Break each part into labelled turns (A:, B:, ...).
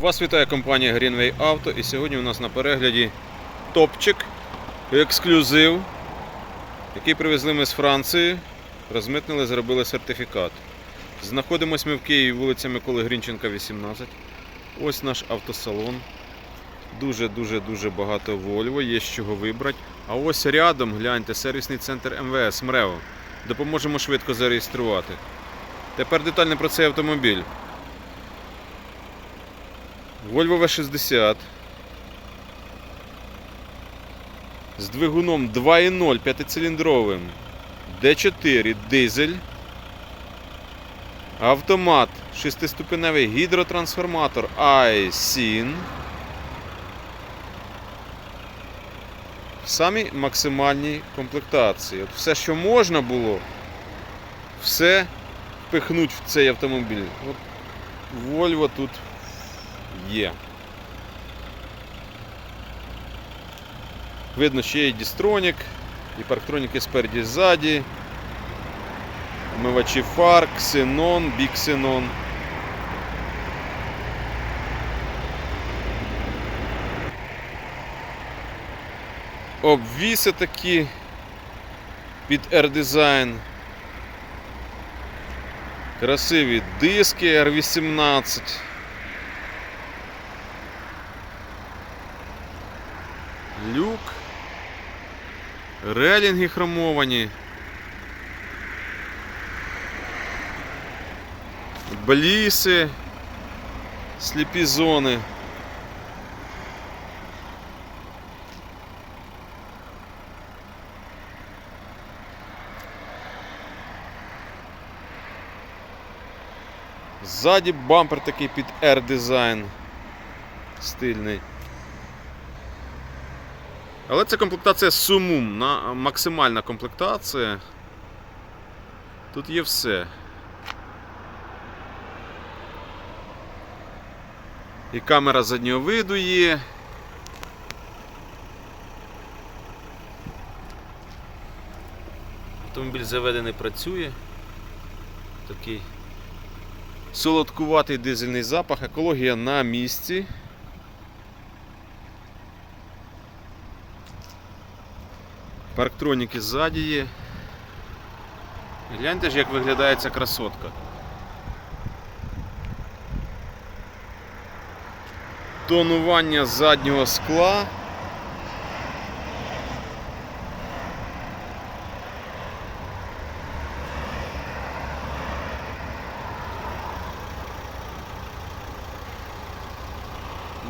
A: Вас вітає компанія Greenway Auto і сьогодні у нас на перегляді топчик, ексклюзив, який привезли ми з Франції, розмитнили, зробили сертифікат. Знаходимось ми в Києві, вулиця Миколи Грінченка, 18. Ось наш автосалон. Дуже-дуже дуже багато Volvo, є з чого вибрати. А ось рядом, гляньте, сервісний центр МВС МРЕО. Допоможемо швидко зареєструвати. Тепер детально про цей автомобіль. Volvo V60 з двигуном 2.0 п'ятициліндровим D4 дизель. Автомат шестиступеневий гідротрансформатор iSyn. В самій максимальній комплектації. От все, що можна було, все впихнуть в цей автомобіль. От Volvo тут є. Видно, що є дістронік, і парктроніки спереді і ззаді. Омивачі фар, ксенон, біксенон. Обвіси такі під R-Design. Красиві диски R18. Люк. Релінги хромовані. Бліси. Сліпі зони. Ззаді бампер такий під R-Design. Стильний. Але це комплектація сумум, максимальна комплектація. Тут є все. І камера заднього виду є. Автомобіль заведений працює. Такий солодкуватий дизельний запах, екологія на місці. Парктроніки ззаді є. Гляньте ж, як виглядає ця красотка. Тонування заднього скла.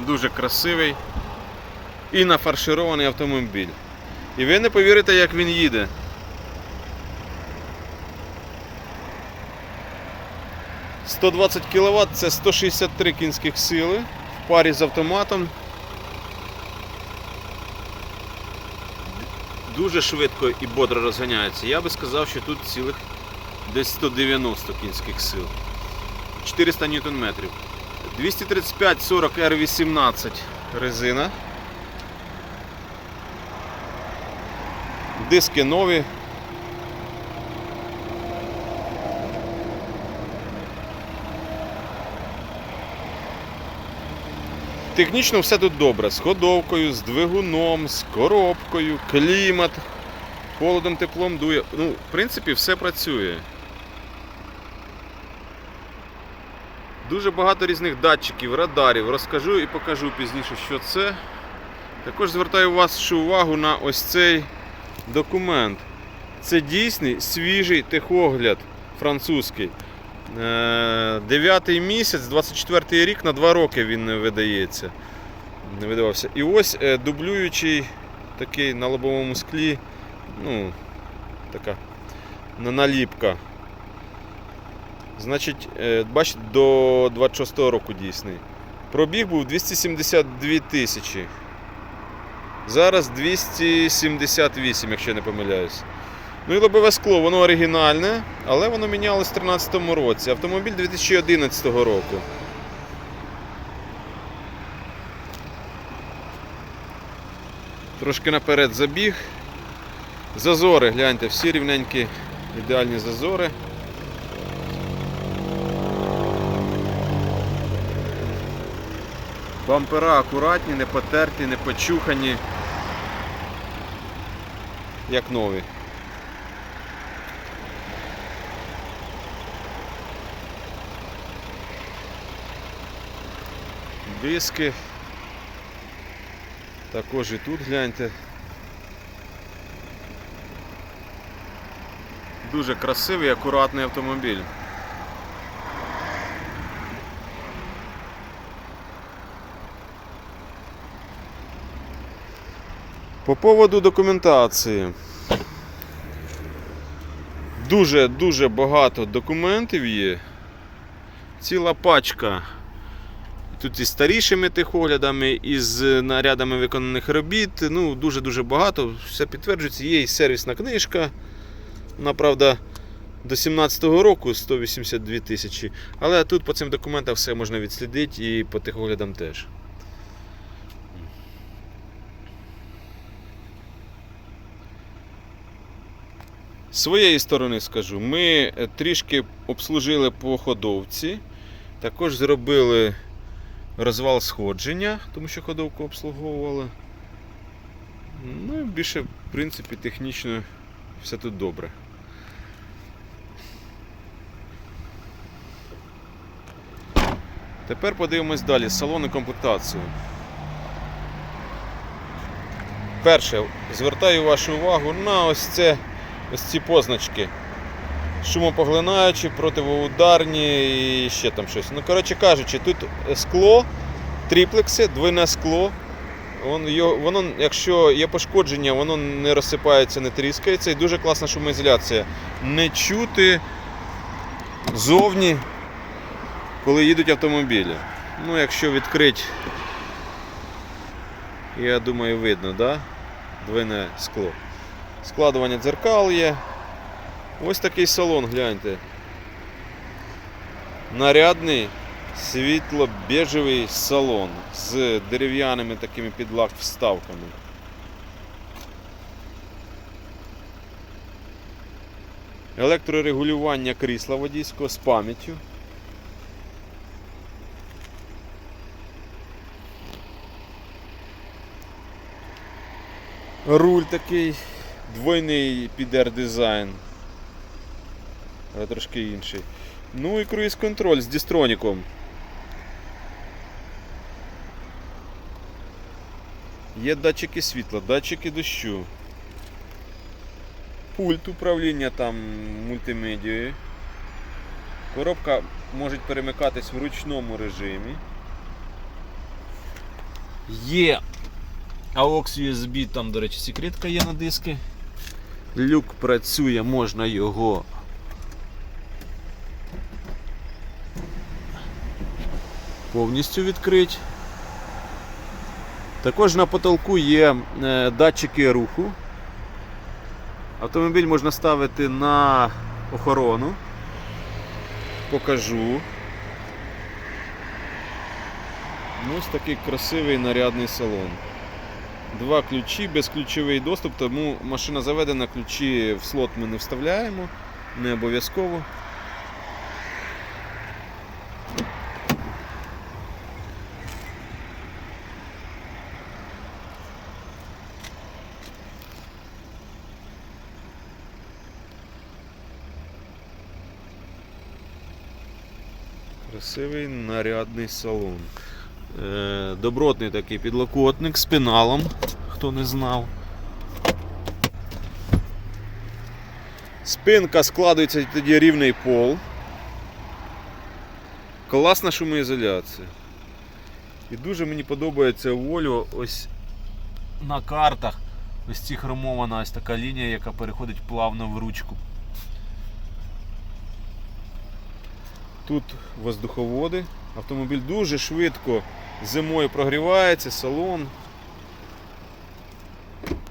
A: Дуже красивий і нафарширований автомобіль. І ви не повірите, як він їде. «120 кВт це 163 кінських сили в парі з автоматом. Дуже швидко і бодро розганяється. Я би сказав, що тут цілих десь 190 кінських сил. 400 Нм. 235-40 R18 резина. Диски нові. Технічно все тут добре. З ходовкою, з двигуном, з коробкою, клімат, холодом, теплом дує. Ну, в принципі, все працює. Дуже багато різних датчиків, радарів. Розкажу і покажу пізніше, що це. Також звертаю вашу увагу на ось цей документ. Це дійсний свіжий техогляд французький. Е, Дев'ятий місяць, 24 рік, на 2 роки він не видається. Не видавався. І ось е, дублюючий такий на лобовому склі. Ну, така на- наліпка. Значить, е, бачите, до 26 року дійсний. Пробіг був 272 тисячі. Зараз 278, якщо я не помиляюсь. Ну і лобове скло, воно оригінальне, але воно мінялось в 2013 році. Автомобіль 2011 року. Трошки наперед забіг. Зазори, гляньте, всі рівненькі ідеальні зазори. Бампера акуратні, не потерті, не почухані. Як нові. Диски. Також і тут гляньте. Дуже красивий, акуратний автомобіль. По поводу документації. Дуже-дуже багато документів є. Ціла пачка. Тут із старішими техоглядами, із нарядами виконаних робіт. Ну, дуже-дуже багато. Все підтверджується. Є і сервісна книжка. Вона, правда, до 17-го року 182 тисячі. Але тут по цим документам все можна відслідити і по техоглядам теж. Своєї сторони скажу, ми е, трішки обслужили по ходовці, також зробили розвал сходження, тому що ходовку обслуговували. Ну і більше, в принципі, технічно все тут добре. Тепер подивимось далі салон і комплектацію. Перше, звертаю вашу увагу на ось це ось ці позначки. Шумопоглинаючі, противоударні і ще там щось. Ну, коротше кажучи, тут скло, триплекси, двойне скло. Воно, воно, якщо є пошкодження, воно не розсипається, не тріскається і дуже класна шумоізоляція. Не чути зовні, коли їдуть автомобілі. Ну, якщо відкрити, я думаю, видно, да? двойне скло. Складування дзеркал є. Ось такий салон, гляньте. Нарядний світло-бежевий салон з дерев'яними такими підлак вставками. Електрорегулювання крісла водійського з пам'яттю. Руль такий двойний під R-дизайн. Але трошки інший. Ну і круїз-контроль з дістроніком. Є датчики світла, датчики дощу. Пульт управління там мультимедією. Коробка може перемикатись в ручному режимі. Є AUX USB, там, до речі, секретка є на диски. Люк працює, можна його повністю відкрити. Також на потолку є е, датчики руху. Автомобіль можна ставити на охорону. Покажу. Ну, Ось такий красивий нарядний салон. Два ключі, безключовий доступ, тому машина заведена, ключі в слот ми не вставляємо, не обов'язково. Красивий нарядний салон. Е, Добротний такий підлокотник з пеналом, хто не знав. Спинка складується тоді рівний пол. Класна шумоізоляція. І дуже мені подобається Volvo ось на картах ось ці хромована ось така лінія, яка переходить плавно в ручку. Тут воздуховоди. Автомобіль дуже швидко зимою прогрівається, салон.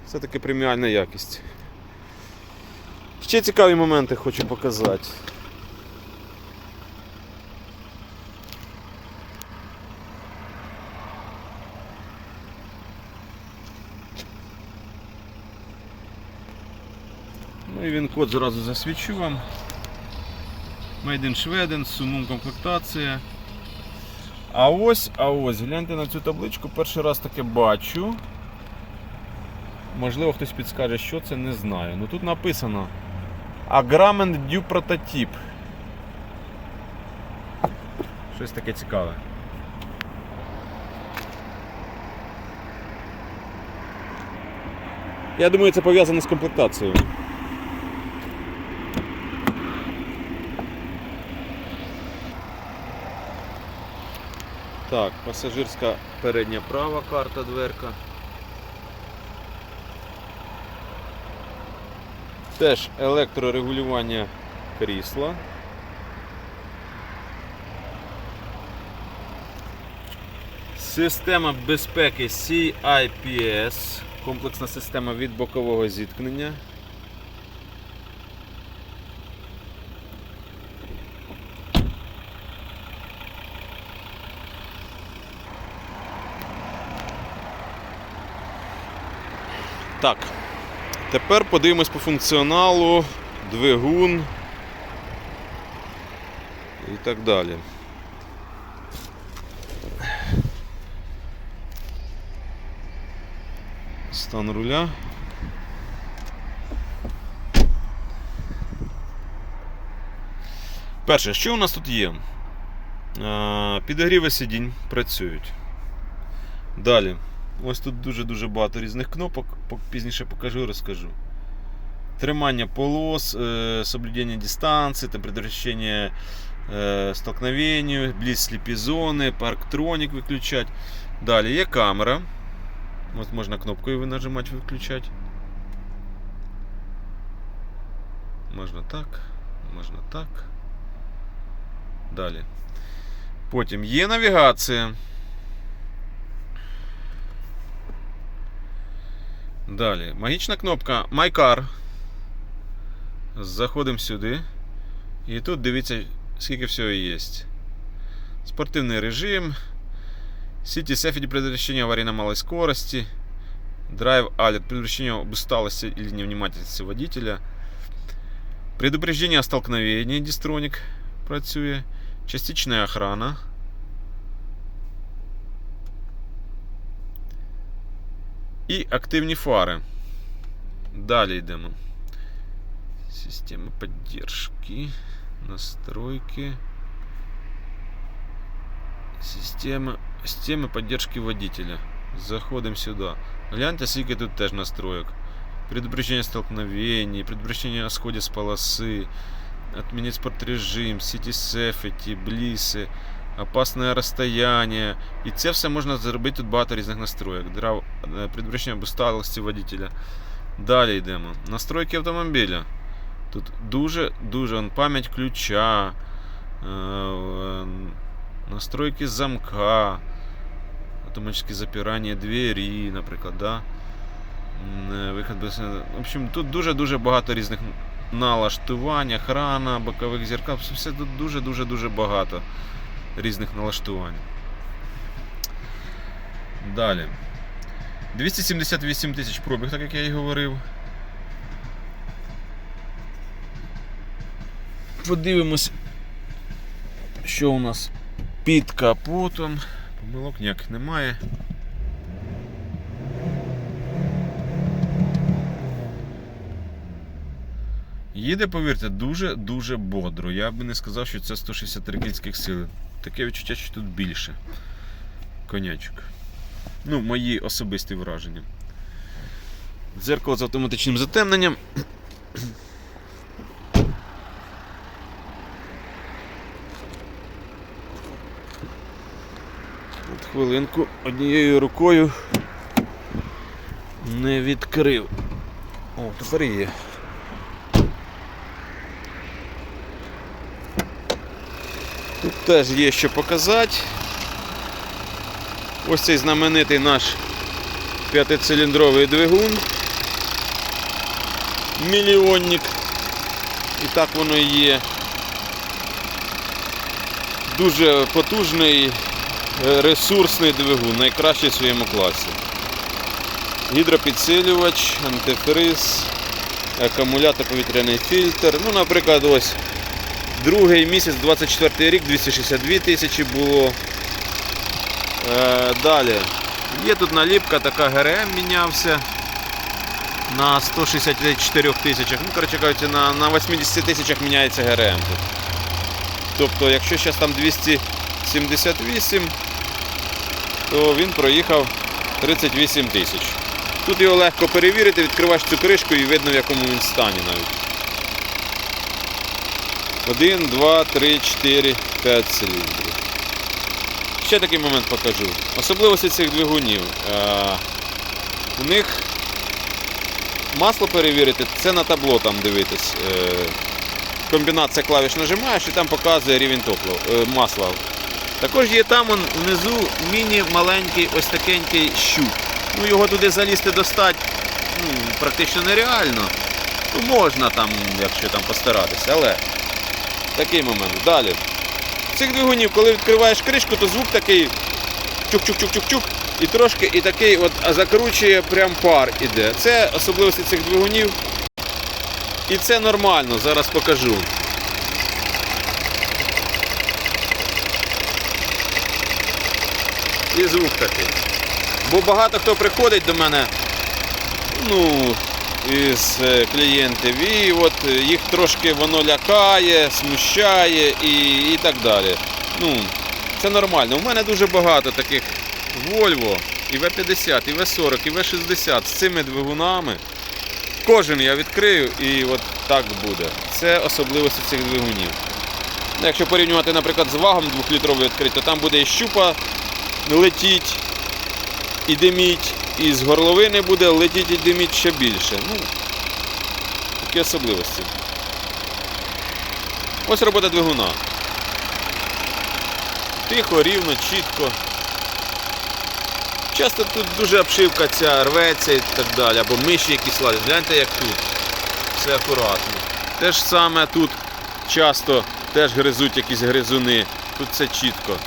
A: Все таки преміальна якість. Ще цікаві моменти хочу показати. Ну і він код зразу засвічу вам. Made in Sweden, сумум комплектація. А ось, а ось, гляньте на цю табличку, перший раз таке бачу. Можливо, хтось підскаже, що це, не знаю. Ну тут написано Agreement Due Prototype. Щось таке цікаве. Я думаю, це пов'язано з комплектацією. Так, пасажирська передня права карта дверка. Теж електрорегулювання крісла. Система безпеки CIPS, комплексна система від бокового зіткнення. Так, тепер подивимось по функціоналу, двигун і так далі. Стан руля. Перше, що у нас тут є? Е, Підогріви сидінь працюють. Далі. Ось тут дуже-дуже багато різних кнопок, Пок- пізніше покажу, і розкажу. Тримання полос, е, соблюдення дистанції, там предотвращення е, столкновенню, близ сліпі зони, парктронік виключати. Далі є камера. От можна кнопкою нажимати виключати. Можна так, можна так. Далі. Потім є навігація. Далі. Магічна кнопка My Car. Заходимо сюди. І тут дивіться, скільки всього є. Спортивний режим. City Safety предотвращение аварии на малой скорости. Drive Alert предотвращение об усталости или невнимательности водителя. Предупреждение о столкновении Дистроник працює. Частичная охрана. І активні фари. Далі йдемо. Система поддержки. Настройки. Система, система поддержки водителя. Заходимо сюди. Гляньте, скільки тут теж настроек. Предупреждение столкновений, предупреждение о сходе с полосы, отменить спортрежим, сіті сефеті, бліси, Опасне розстояние. І це все можна зробити тут багато різних настроєк. Е, Предупреждение водителя. Далі йдемо. Настройки автомобіля. Тут дуже-дуже пам'ять ключа, е, е, настройки замка, автоматическое запирання двері, наприклад, да? М, е, без... В общем, тут дуже-дуже багато різних налаштувань, охрана, бокових зеркал. Все тут дуже-дуже-дуже багато різних налаштувань. Далі. 278 тисяч пробіг, так як я і говорив. Подивимось, що у нас під капотом. Помилок ніяких немає. Їде, повірте, дуже-дуже бодро. Я би не сказав, що це 163 кінських сили. Таке відчуття, що тут більше. Конячок. Ну, мої особисті враження. Дзеркало з автоматичним затемненням. От хвилинку однією рукою не відкрив. О, тепер є. Теж є що показати. Ось цей знаменитий наш п'ятициліндровий двигун. Мільйонник. І так воно і є. Дуже потужний е, ресурсний двигун, найкращий в своєму класі. Гідропідсилювач, антифриз, акумулятор, повітряний фільтр. Ну, наприклад, ось другий місяць, 24 рік, 262 тисячі було. Е, далі. Є тут наліпка, така ГРМ мінявся на 164 тисячах. Ну, коротше кажучи, на, на 80 тисячах міняється ГРМ тут. Тобто, якщо зараз там 278, то він проїхав 38 тисяч. Тут його легко перевірити, відкриваєш цю кришку і видно в якому він стані навіть. 1, 2, 3, 4, 5 циліндрів. Ще такий момент покажу. Особливості цих двигунів. Е, У них масло перевірити, це на табло там дивитись. Е, Комбінація клавіш нажимаєш і там показує рівень топлива, е, масла. Також є там внизу міні-маленький ось такенький щуп. Ну, його туди залізти достати ну, практично нереально. Ну, можна там, якщо там постаратися, але такий момент. Далі. Цих двигунів, коли відкриваєш кришку, то звук такий чук-чук-чук-чук-чук. І трошки і такий от закручує прям пар іде. Це особливості цих двигунів. І це нормально, зараз покажу. І звук такий. Бо багато хто приходить до мене, ну, із е, клієнтів, і от їх трошки воно лякає, смущає і, і так далі. Ну, це нормально. У мене дуже багато таких Volvo, і V50, і V40, і V60 з цими двигунами. Кожен я відкрию і от так буде. Це особливості цих двигунів. Ну, Якщо порівнювати, наприклад, з вагом 2-літровий відкрити, то там буде і щупа летіть, і диміть, і з горловини буде летіть і диміть ще більше. Ну, такі особливості. Ось робота двигуна. Тихо, рівно, чітко. Часто тут дуже обшивка ця рветься і так далі, або миші якісь лазять. Гляньте, як тут. Все акуратно. Те ж саме тут часто теж гризуть якісь гризуни. Тут все чітко.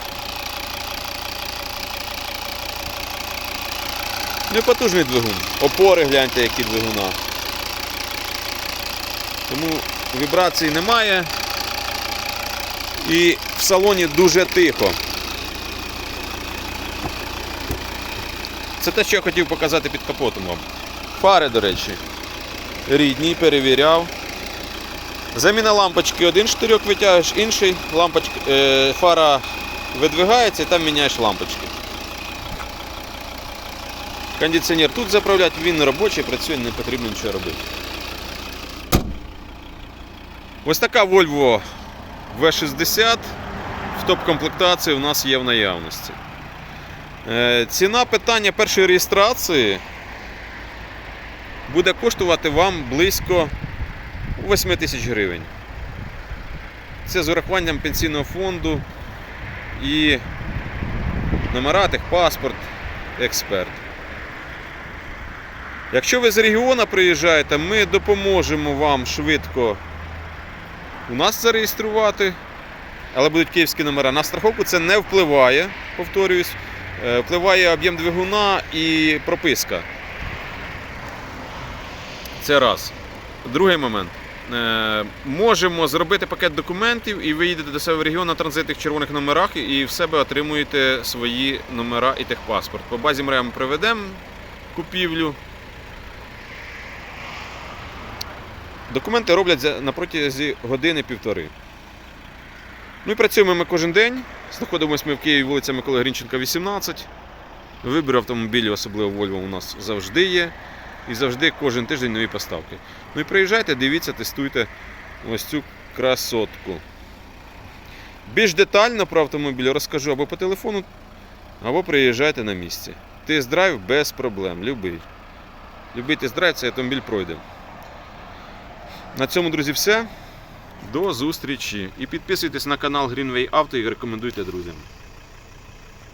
A: Непотужний двигун. Опори гляньте, які двигуна. Тому вібрацій немає. І в салоні дуже тихо. Це те, що я хотів показати під капотом вам. Фари, до речі, рідні, перевіряв. Заміна лампочки один штирьок витягуєш, інший лампочка, е, фара видвигається і там міняєш лампочки. Кондиціонер тут заправляти, він робочий, працює, не потрібно нічого робити. Ось така Volvo V60 в топ-комплектації у нас є в наявності. Е, Ціна питання першої реєстрації буде коштувати вам близько 8 тисяч гривень. Це з урахуванням пенсійного фонду і номера, техпаспорт, експерт. Якщо ви з регіону приїжджаєте, ми допоможемо вам швидко у нас зареєструвати, але будуть київські номера. На страховку це не впливає, повторююсь. Е, Впливає об'єм двигуна і прописка. Це раз. Другий момент. Е, Можемо зробити пакет документів, і ви їдете до себе в регіон на транзитних червоних номерах і в себе отримуєте свої номера і техпаспорт. По базі ми проведемо купівлю. Документи роблять на протязі години-півтори. Ну працюємо ми кожен день. Знаходимося ми в Києві вулиця Миколи Грінченка, 18. Вибір автомобілів, особливо Volvo, у нас завжди є. І завжди кожен тиждень нові поставки. Ну і приїжджайте, дивіться, тестуйте ось цю красотку. Більш детально про автомобіль розкажу або по телефону, або приїжджайте на місці. Тест-драйв без проблем. Любий. Любий тест-драйв, цей автомобіль пройде. На цьому, друзі, все. До зустрічі. І підписуйтесь на канал Greenway Auto і рекомендуйте друзям.